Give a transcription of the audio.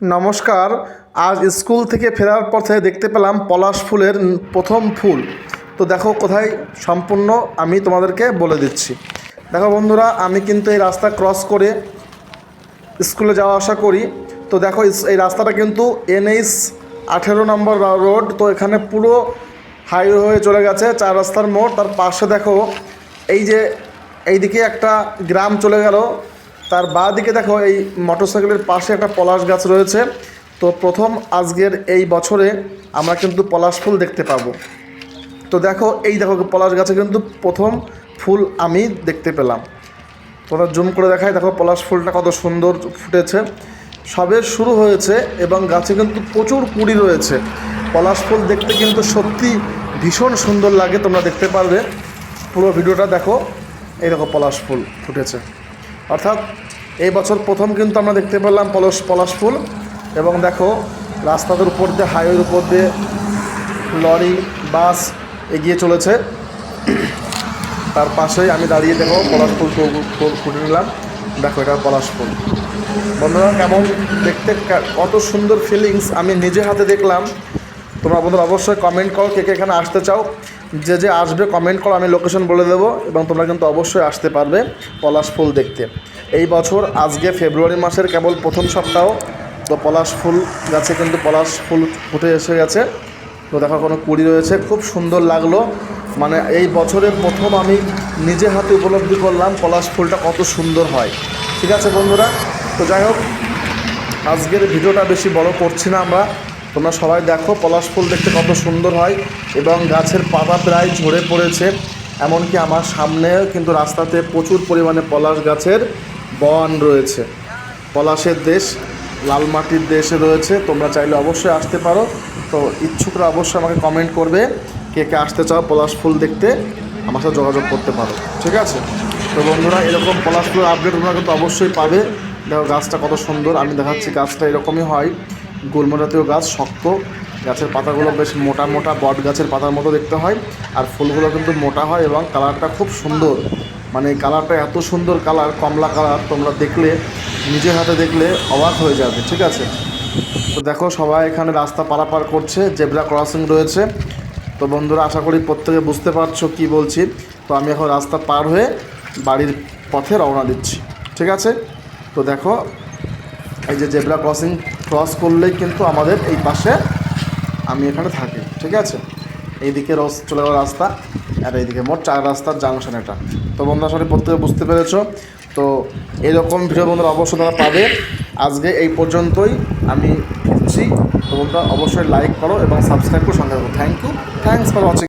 নমস্কার, আজ স্কুল থেকে ফেরার পথে দেখতে পেলাম পলাশ ফুলের প্রথম ফুল। তো দেখো কোথায় সম্পূর্ণ আমি তোমাদেরকে বলে দিচ্ছি। দেখো বন্ধুরা, আমি কিন্তু এই রাস্তা ক্রস করে স্কুলে যাওয়া আসা করি। তো দেখো এই রাস্তাটা কিন্তু এনএইচ আঠেরো নম্বর রোড। তো এখানে পুরো হাইওয়ে হয়ে চলে গেছে, চার রাস্তার মোড়। তার পাশে দেখো এই যে, এইদিকে একটা গ্রাম চলে গেল। তার বাঁ দিকে দেখো এই মোটরসাইকেলের পাশে একটা পলাশ গাছ রয়েছে। তো প্রথম আজকের এই বছরে আমরা কিন্তু পলাশ ফুল দেখতে পাবো। তো দেখো, এই দেখো পলাশ গাছে কিন্তু প্রথম ফুল আমি দেখতে পেলাম। তোমরা জুম করে দেখায় দেখো পলাশ ফুলটা কত সুন্দর ফুটেছে। সবে শুরু হয়েছে এবং গাছে কিন্তু প্রচুর কুড়ি রয়েছে। পলাশ ফুল দেখতে কিন্তু সত্যি ভীষণ সুন্দর লাগে, তোমরা দেখতে পারবে। পুরো ভিডিওটা দেখো, এই দেখো পলাশ ফুল ফুটেছে। অর্থাৎ এই বছর প্রথম কিন্তু আমরা দেখতে পেলাম পলাশ পলাশ ফুল এবং দেখো রাস্তাদের উপর দিয়ে হাইওয়ের উপর দিয়ে লরি, বাস এগিয়ে চলেছে। তার পাশেই আমি দাঁড়িয়ে দেখো পলাশ ফুল ফুটে নিলাম। দেখো এটা পলাশ ফুল। বন্ধুরা, কেমন? দেখতে কত সুন্দর ফিলিংস আমি নিজে হাতে দেখলাম। তোমরা বন্ধুরা অবশ্যই কমেন্ট করো কে কে এখানে আসতে চাও। যে যে আসবে কমেন্ট করো, আমি লোকেশন বলে দেবো এবং তোমরা কিন্তু অবশ্যই আসতে পারবে পলাশ ফুল দেখতে। এই বছর, আজকে ফেব্রুয়ারি মাসের কেবল প্রথম সপ্তাহ। তো পলাশ ফুল গাছে কিন্তু পলাশ ফুল ফুটে এসে গেছে। তো দেখো, কোনো কুড়ি রয়েছে। খুব সুন্দর লাগল। মানে এই বছরের প্রথম আমি নিজে হাতে উপলব্ধি করলাম পলাশ ফুলটা কত সুন্দর হয়। ঠিক আছে বন্ধুরা? তো যাই হোক, আজকের ভিডিওটা বেশি বড় করছি না আমরা। তোমরা সবাই দেখো, পলাশ ফুল দেখতে কত সুন্দর হয় এবং গাছের পাতা প্রায় ঝরে পড়েছে। এমনকি আমার সামনে কিন্তু রাস্তাতে প্রচুর পরিমাণে পলাশ গাছের বন রয়েছে। পলাশের দেশ লাল মাটির দেশে রয়েছে। তোমরা চাইলে অবশ্যই আসতে পারো। তো ইচ্ছুকরা অবশ্যই আমাকে কমেন্ট করবে, কে কে আসতে চাও পলাশ ফুল দেখতে। আমার সাথে যোগাযোগ করতে পারো। ঠিক আছে? তো বন্ধুরা, এরকম পলাশ ফুলের আপডেট তোমরা কিন্তু অবশ্যই পাবে। দেখো গাছটা কত সুন্দর। আমি দেখাচ্ছি গাছটা এরকমই হয়। গুল্ম জাতীয় গাছ, শক্ত। গাছের পাতাগুলো বেশ মোটা মোটা, বট গাছের পাতার মতো দেখতে হয়। আর ফুলগুলো কিন্তু মোটা হয় এবং কালারটা খুব সুন্দর। মানে কালারটা এত সুন্দর কালার, কমলা কালার, তোমরা দেখলে, নিজের হাতে দেখলে অবাক হয়ে যাবে, ঠিক আছে? তো দেখো, সবাই এখানে রাস্তা পারাপার করছে, জেব্রা ক্রসিং রয়েছে। তো বন্ধুরা, আশা করি প্রত্যেকে বুঝতে পারছ কি বলছি। তো আমি এখন রাস্তা পার হয়ে বাড়ির পথে রওনা দিচ্ছি, ঠিক আছে? তো দেখো, এই যে জেব্রা ক্রসিং ক্রস করলেই কিন্তু আমাদের এই পাশে আমি এখানে থাকি, ঠিক আছে? এইদিকে রস চলে যাওয়ার রাস্তা আর এইদিকে মোট চার রাস্তার জাংশন এটা। তো বন্ধুরা, সবাই প্রত্যেকে বুঝতে পেরেছ? তো এরকম ভিডিও বন্ধুরা অবশ্যই তারা পাবে। আজকে এই পর্যন্তই আমি ফিরছি। তো বন্ধুরা, অবশ্যই লাইক করো এবং সাবস্ক্রাইব করো সঙ্গে thank you thanks for watching